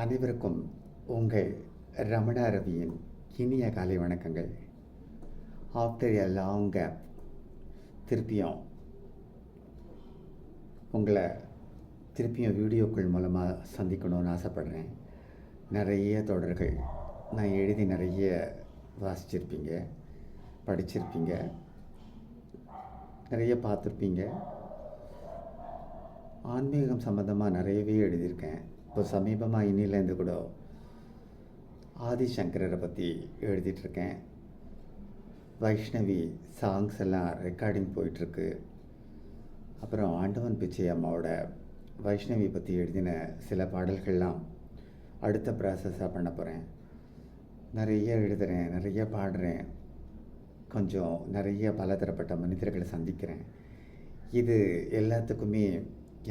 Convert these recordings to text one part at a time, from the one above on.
அனைவருக்கும் உங்கள் ரமணா ரவியின் இனிய காலை வணக்கங்கள். ஆஃப்டர் எ லாங் கேப் திருப்பியும் உங்களை திருப்பியும் வீடியோக்கள் மூலமாக சந்திக்கணும்னு ஆசைப்பட்றேன். நிறைய தொடர்கள். நான் எழுதி நிறைய வாசிச்சிருப்பீங்க படிச்சிருப்பீங்க நிறைய பார்த்துருப்பீங்க. ஆன்மீகம் சம்மந்தமாக நிறையவே எழுதியிருக்கேன். இப்போ சமீபமாக இன்னிலேருந்து கூட ஆதிசங்கரரை பற்றி எழுதிட்டுருக்கேன். வைஷ்ணவி சாங்ஸ் எல்லாம் ரெக்கார்டிங் போயிட்டுருக்கு. அப்புறம் ஆண்டவன் பிச்சை அம்மாவோட வைஷ்ணவி பற்றி எழுதின சில பாடல்கள்லாம் அடுத்த ப்ராசஸாக பண்ண போகிறேன் நிறைய எழுதுகிறேன் நிறைய பாடுறேன். கொஞ்சம் நிறைய பலதரப்பட்ட மனிதர்களை சந்திக்கிறேன். இது எல்லாத்துக்குமே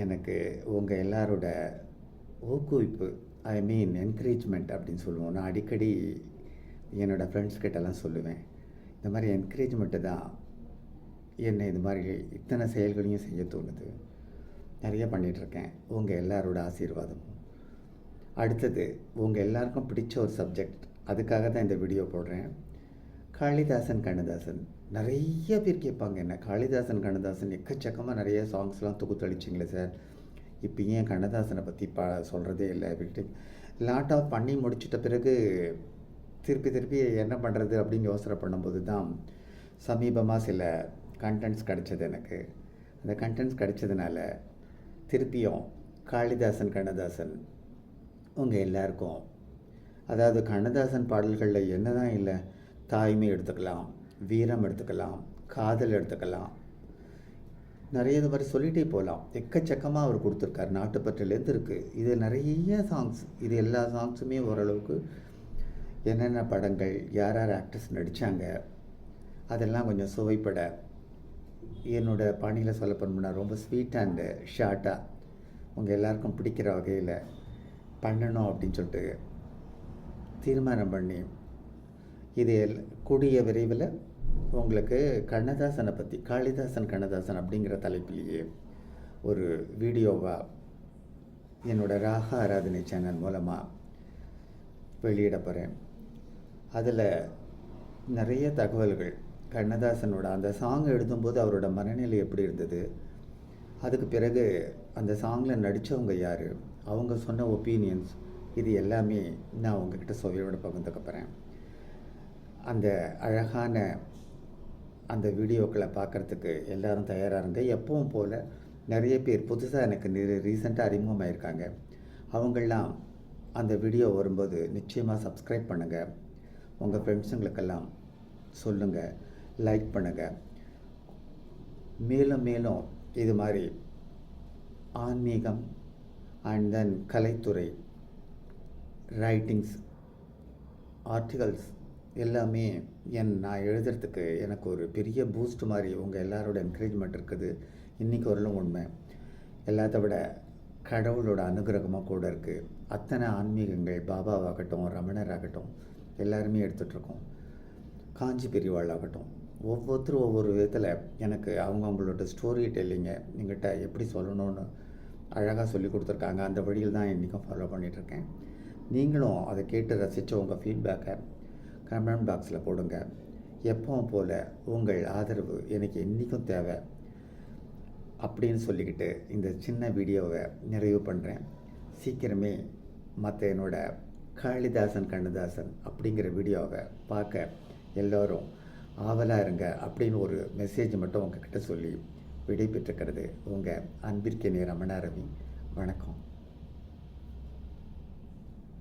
எனக்கு உங்கள் எல்லாரோட ஊக்குவிப்பு ஐ மீன் என்கரேஜ்மெண்ட் அப்படின்னு சொல்லுவோம். நான் அடிக்கடி என்னோடய ஃப்ரெண்ட்ஸ் கிட்டலாம் சொல்லுவேன். இந்த மாதிரி என்கரேஜ்மெண்ட்டு தான் என்னை இது மாதிரி இத்தனை செயல்களையும் செய்ய தோணுது. நிறைய பண்ணிகிட்ருக்கேன் உங்கள் எல்லாரோட ஆசீர்வாதமும். அடுத்தது உங்கள் எல்லாருக்கும் பிடிச்ச ஒரு சப்ஜெக்ட் அதுக்காக தான் இந்த வீடியோ போடுறேன். காளிதாசன் கண்ணதாசன். நிறைய பேர் கேட்பாங்க என்ன காளிதாசன் கண்ணதாசன் எக்கச்சக்கமாக நிறைய சாங்ஸ்லாம் தொகுத்தளிச்சிங்களே சார். இப்போ ஏன் கண்ணதாசனை பற்றி பா சொல்கிறதே இல்லை விட்டு லாட் ஆஃப் பண்ணி முடிச்சிட்ட பிறகு திருப்பி திருப்பி என்ன பண்ணுறது அப்படின்னு யோசனை பண்ணும்போது தான் சமீபமாக சில கண்டென்ட்ஸ் கிடச்சது எனக்கு. அந்த கண்டென்ட்ஸ் கிடைச்சதுனால திருப்பியும் காளிதாசன் கண்ணதாசன் உங்கள் எல்லாருக்கும் அதாவது கண்ணதாசன் பாடல்களில் என்ன தான் இல்லை தாய்மை எடுத்துக்கலாம் வீரம் எடுத்துக்கலாம் காதல் எடுத்துக்கலாம் நிறைய இது மாதிரி சொல்லிகிட்டே போகலாம். எக்கச்சக்கமாக அவர் கொடுத்துருக்காரு. நாட்டுப்பற்றிலேருந்து இருக்குது இது நிறைய சாங்ஸ் இது எல்லா சாங்ஸுமே ஓரளவுக்கு என்னென்ன படங்கள் யார் யார் ஆக்டர்ஸ் நடித்தாங்க அதெல்லாம் கொஞ்சம் சுவைப்பட. என்னோட பாணியில் சொல்ல போனோம்னா ரொம்ப ஸ்வீட் அண்டு ஷார்ட்டாக உங்கள் எல்லாருக்கும் பிடிக்கிற வகையில் பண்ணணும் அப்படின்னு சொல்லிட்டு தீர்மானம் பண்ணி இது கூடிய விரைவில் உங்களுக்கு கண்ணதாசனை பற்றி காளிதாசன் கண்ணதாசன் அப்படிங்கிற தலைப்பிலேயே ஒரு வீடியோவாக என்னோடய ராக ஆராதனை சேனல் மூலமாக வெளியிட போகிறேன் அதில் நிறைய தகவல்கள். கண்ணதாசனோட அந்த சாங் எழுதும்போது அவரோட மனநிலை எப்படி இருந்தது? அதுக்கு பிறகு அந்த சாங்கில் நடித்தவங்க யார்? அவங்க சொன்ன ஒப்பீனியன்ஸ் இது எல்லாமே நான் உங்ககிட்ட சுவையோடு பகிர்ந்துக்கப்போகிறேன் அந்த அழகான அந்த வீடியோக்களை பார்க்குறதுக்கு எல்லோரும் தயாராக இருங்க எப்பவும் போல் நிறைய பேர் புதுசாக எனக்கு நிறைய ரீசெண்டாக அறிமுகமாயிருக்காங்க. அவங்களாம் அந்த வீடியோ வரும்போது நிச்சயமாக சப்ஸ்கிரைப் பண்ணுங்கள் உங்கள் ஃப்ரெண்ட்ஸுங்களுக்கெல்லாம் சொல்லுங்கள் லைக் பண்ணுங்கள் மேலும் மேலும் இது மாதிரி ஆன்மீகம் அண்ட் தென் கலைத்துறை ரைட்டிங்ஸ் ஆர்டிகல்ஸ் எல்லாமே என் நான் எழுதுறதுக்கு எனக்கு ஒரு பெரிய பூஸ்ட் மாதிரி உங்கள் எல்லாரோட என்கரேஜ்மெண்ட் இருக்குது. இன்றைக்கி வரலும் உண்மை. எல்லாத்த விட கடவுளோட அனுகிரகமாக கூட இருக்குது அத்தனை ஆன்மீகங்கள் பாபாவாகட்டும் ரமணர் ஆகட்டும் எல்லாருமே எடுத்துகிட்ருக்கோம் காஞ்சி பெரியவாளாகட்டும் ஒவ்வொருத்தரும் ஒவ்வொரு விதத்தில் எனக்கு அவங்கவுங்களோட ஸ்டோரி டெல்லிங்க எங்கிட்ட எப்படி சொல்லணும்னு அழகாக சொல்லி கொடுத்துருக்காங்க. அந்த வழியில் தான் இன்றைக்கும் ஃபாலோ பண்ணிகிட்ருக்கேன் நீங்களும் அதை கேட்டு ரசித்த உங்கள் ஃபீட்பேக்கை கமெண்ட் பாக்ஸில் போடுங்க. எப்பவும் போல் உங்கள் ஆதரவு எனக்கு என்றைக்கும் தேவை அப்படின்னு சொல்லிக்கிட்டு இந்த சின்ன வீடியோவை நிறைவு பண்ணுறேன் சீக்கிரமே மற்ற என்னோட காளிதாசன் கண்ணதாசன் அப்படிங்கிற வீடியோவை பார்க்க எல்லோரும் ஆவலாக இருங்க அப்படின்னு ஒரு மெசேஜ் மட்டும் உங்ககிட்ட சொல்லி விடைபெற்றுக்கிறது உங்கள் அன்பிற்கே ரமணா ரவி. வணக்கம்.